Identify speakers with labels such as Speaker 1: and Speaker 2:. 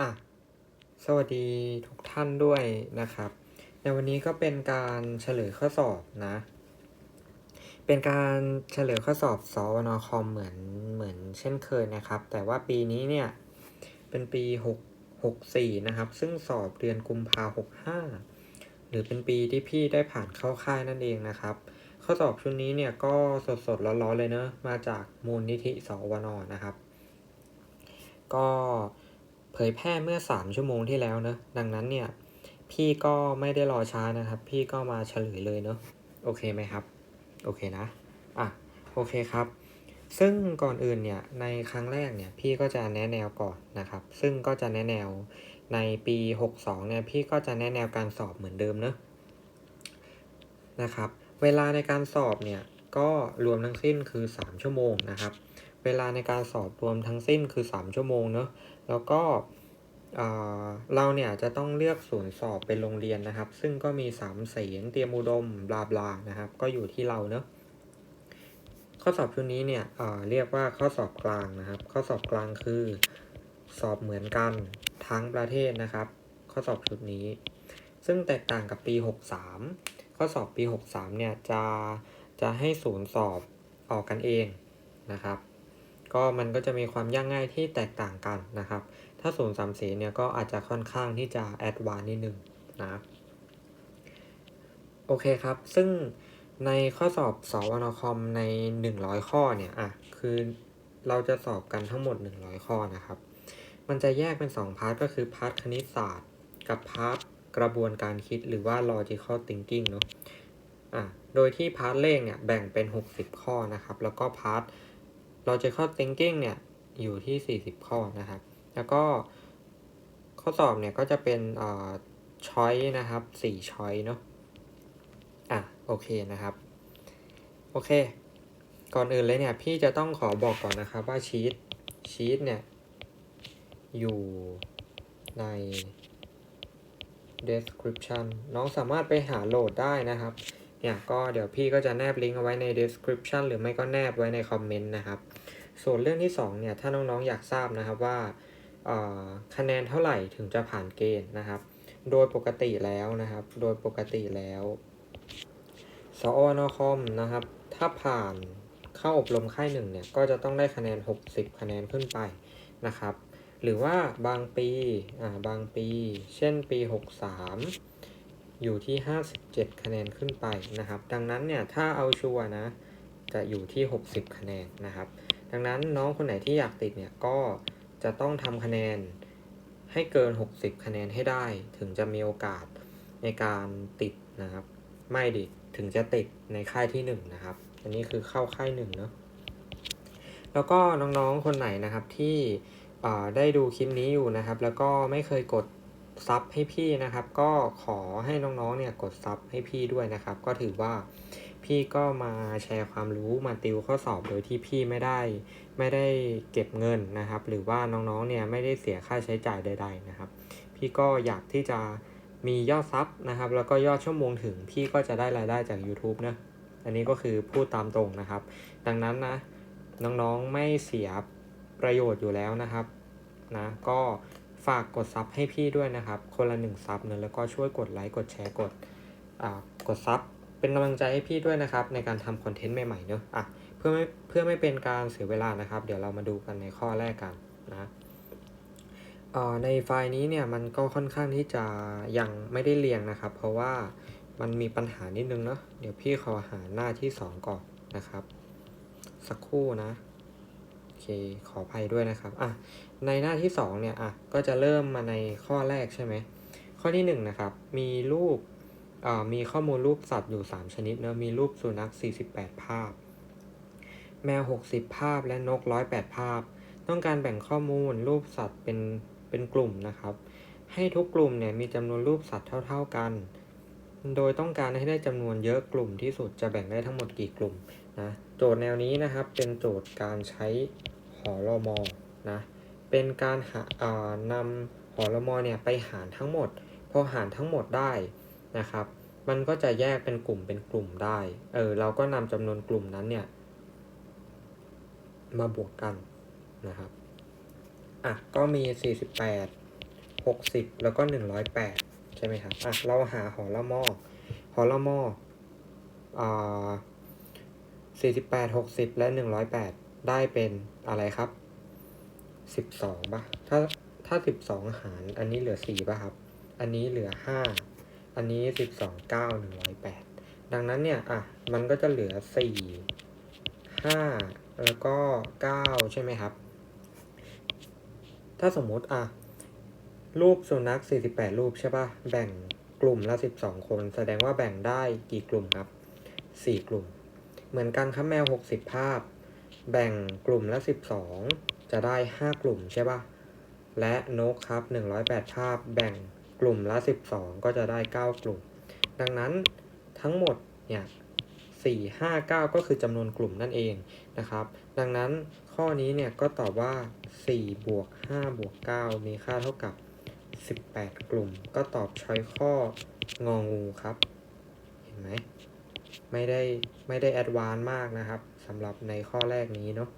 Speaker 1: อะสวัสดีทุกท่านด้วยนะครับ ในวันนี้ก็เป็นการเฉลยข้อสอบนะ เป็นการเฉลยข้อสอบสวนคอมเหมือนเหมือนเช่นเคยนะครับ แต่ว่าปีนี้เนี่ยเป็นปี 6 64 นะครับ ซึ่งสอบเดือนกุมภา65 หรือเป็นปีที่พี่ได้ผ่านเข้าค่ายนั่นเองนะครับ ข้อสอบชุดนี้เนี่ยก็สดสดร้อนๆเลยเนอะมาจากมูลนิธิสวนนะครับ ก็ เผยแพร่เมื่อ 3 ชั่วโมงที่แล้วเนอะดังนั้นเนี่ย พี่ก็ไม่ได้รอช้านะครับ พี่ก็มาเฉลยเลยเนอะโอเคไหมครับ โอเคนะ อะ โอเคครับ ซึ่งก่อนอื่นเนี่ย ในครั้งแรกเนี่ย พี่ก็จะแนะแนวก่อนนะครับ ซึ่งก็จะแนะแนวในปี 62 เนี่ย พี่ก็จะแนะแนวการสอบเหมือนเดิมเนอะนะครับ เวลาในการสอบเนี่ย ก็รวมทั้งสิ้นคือ 3 ชั่วโมงนะครับ เวลาในการสอบรวมทั้งสิ้นคือ 3 ชั่วโมงเนอะแล้วก็เราเนี่ยจะต้องเลือกศูนย์สอบเป็นโรงเรียนนะครับ ซึ่งก็มีสามเสนเตรียมอุดมบลาบลานะครับ ก็อยู่ที่เราเนอะข้อสอบชุดนี้เนี่ยเเรียกว่าข้อสอบกลางนะครับ ข้อสอบกลางคือสอบเหมือนกันทั้งประเทศนะครับ ข้อสอบชุดนี้ ซึ่งแตกต่างกับปี 63 ข้อสอบปี 63เนี่ยจะจะให้ศูนย์สอบออกกันเองนะครับ ก็มันก็จะมีความยากง่ายที่แตกต่างกันนะครับ ถ้าศูนย์สามเสนเนี่ยก็อาจจะค่อนข้างที่จะแอดวานนิดนึงนะ โอเคครับ ซึ่งในข้อสอบสวนคอมใน 100 ข้อเนี่ยอะคือเราจะสอบกันทั้งหมด 100 ข้อนะครับ มันจะแยกเป็น 2 พาร์ทก็คือพาร์ทคณิตศาสตร์ กับพาร์ทกระบวนการคิดหรือว่า logical thinking เนอะอะโดยที่พาร์ทเลขเนี่ยแบ่งเป็น 60 ข้อนะครับ แล้วก็พาร์ท logical thinking เนี่ยอยู่ที่ 40 ข้อนะครับ แล้วก็ข้อสอบเนี่ยก็จะเป็นเอ่อ choice นะครับ4 choice เนาะอะโอเคนะครับ โอเค ก่อนอื่นเลยเนี่ยพี่จะต้องขอบอกก่อนนะครับว่าชีตชีตเนี่ยอยู่ใน description น้องสามารถไปหาโหลดได้นะครับเนี่ยก็เดี๋ยวพี่ก็จะแนบลิงก์เอาไว้ใน description หรือไม่ก็แนบไว้ในคอมเมนต์นะครับ ส่วนเรื่องที่2เนี่ยถ้าน้องๆอยากทราบนะครับว่าคะแนนเท่าไหร่ถึงจะผ่านเกณฑ์นะครับ โดยปกติแล้วนะครับ โดยปกติแล้วสอนอคอมนะครับ ถ้าผ่านเข้าอบรมค่ายหนึ่งเนี่ยก็จะต้องได้คะแนน 60 คะแนนขึ้นไปนะครับ หรือว่าบางปีอ่าบางปี เช่นปี 63 อยู่ที่ 57 คะแนนขึ้นไปนะครับ ดังนั้นเนี่ยถ้าเอาชัวนะจะอยู่ที่ 60 คะแนนนะครับ ดังนั้นน้องคนไหนที่อยากติดเนี่ยก็จะต้องทำคะแนนให้เกิน 60 คะแนนให้ได้ ถึงจะมีโอกาสในการติดนะครับ ไม่ดิถึงจะติดในค่ายที่ 1 นะครับ อันนี้คือเข้าค่าย1เนาะแล้วก็น้องๆคนไหนนะครับที่ได้ดูคลิปนี้อยู่นะครับ แล้วก็ไม่เคยกดซับให้พี่นะครับ ก็ขอให้น้องๆเนี่ยกดซับให้พี่ด้วยนะครับ ก็ถือว่า พี่ก็มาแชร์ความรู้มาติวข้อสอบโดยที่พี่ไม่ได้ไม่ได้เก็บเงินนะครับ หรือว่าน้องๆเนี่ยไม่ได้เสียค่าใช้จ่ายใด ๆนะครับ พี่ก็อยากที่จะมียอดซับนะครับ แล้วก็ยอดชั่วโมงถึงพี่ก็จะได้รายได้จาก YouTube นะอันนี้ก็คือพูดตามตรงนะครับ ดังนั้นนะน้องๆไม่เสียประโยชน์อยู่แล้วนะครับนะก็ฝากกดซับให้พี่ด้วยนะครับ คนละหนึ่งซับเนะแล้วก็ช่วยกดไลค์กดแชร์กดอ่ากดซับ เป็นกำลังใจให้พี่ด้วยนะครับ ในการทำคอนเทนต์ใหม่ๆเนอะอะเพื่อไม่เพื่อไม่เป็นการเสียเวลานะครับ เดี๋ยวเรามาดูกันในข้อแรกกันนะเอ่อในไฟล์นี้เนี่ยมันก็ค่อนข้างที่จะยังไม่ได้เรียงนะครับ เพราะว่ามันมีปัญหานิดนึงเนาะเดี๋ยวพี่ขอหาหน้าที่สองก่อนนะครับ สักครู่นะโอเคขออภัยด้วยนะครับอะในหน้าที่สองเนี่ยอะก็จะเริ่มมาในข้อแรกใช่ไหมข้อที่หนึ่งนะครับมีรูป มีข้อมูลรูปสัตว์อยู่ 3 ชนิดเนอะมีรูปสุนัข 48 ภาพ แมว 60 ภาพและนก 108 ภาพ ต้องการแบ่งข้อมูลรูปสัตว์เป็นเป็นกลุ่มนะครับ ให้ทุกกลุ่มเนี่ยมีจำนวนรูปสัตว์เท่า ๆกัน โดยต้องการให้ได้จำนวนเยอะกลุ่มที่สุดจะแบ่งได้ทั้งหมดกี่กลุ่มนะโจทย์แนวนี้นะครับเป็นโจทย์การใช้หอรมอนะเป็นการหาอ่านำหอรมอเนี่ยไปหารทั้งหมด พอหารทั้งหมดได้ นะครับ มันก็จะแยกเป็นกลุ่มเป็นกลุ่มได้ เออเราก็นำจำนวนกลุ่มนั้นเนี่ยมาบวกกันนะครับ อะ ก็มี 48หกสิบแล้วก็หนึ่งร้อยแปดใช่ไหมครับ อะ เราหาหอละมอหอละมออ่าสี่สิบแปดหกสิบและหนึ่งร้อยแปดได้เป็นอะไรครับสิบสองป่ะ ถ้าถ้าสิบสองหาร อันนี้เหลือสี่ป่ะครับ อันนี้เหลือห้า อันนี้สิบสองเก้าหนึ่งร้อยแปดดังนั้นเนี่ย อะ มันก็จะเหลือสี่ห้าแล้วก็เก้าใช่ไหมครับ ถ้าสมมุติอะ รูปสุนัข48รูปใช่ปะแบ่งกลุ่มละ12คน แสดงว่าแบ่งได้กี่กลุ่มครับ4กลุ่ม เหมือนกันครับแมว60ภาพ แบ่งกลุ่มละ12จะได้5กลุ่มใช่ปะและนกครับ108ภาพแบ่ง กลุ่มละ 12 ก็จะได้ 9 กลุ่ม ดังนั้นทั้งหมดเนี่ย4 5 9 ก็คือจำนวนกลุ่มนั่นเองนะครับ ดังนั้นข้อนี้เนี่ยก็ตอบว่า4บวก5บวก9มีค่าเท่ากับ 18 กลุ่ม ก็ตอบช้อยข้ององูครับ เห็นไหมไม่ได้ไม่ได้แอดวานมากนะครับสำหรับในข้อแรกนี้เนาะ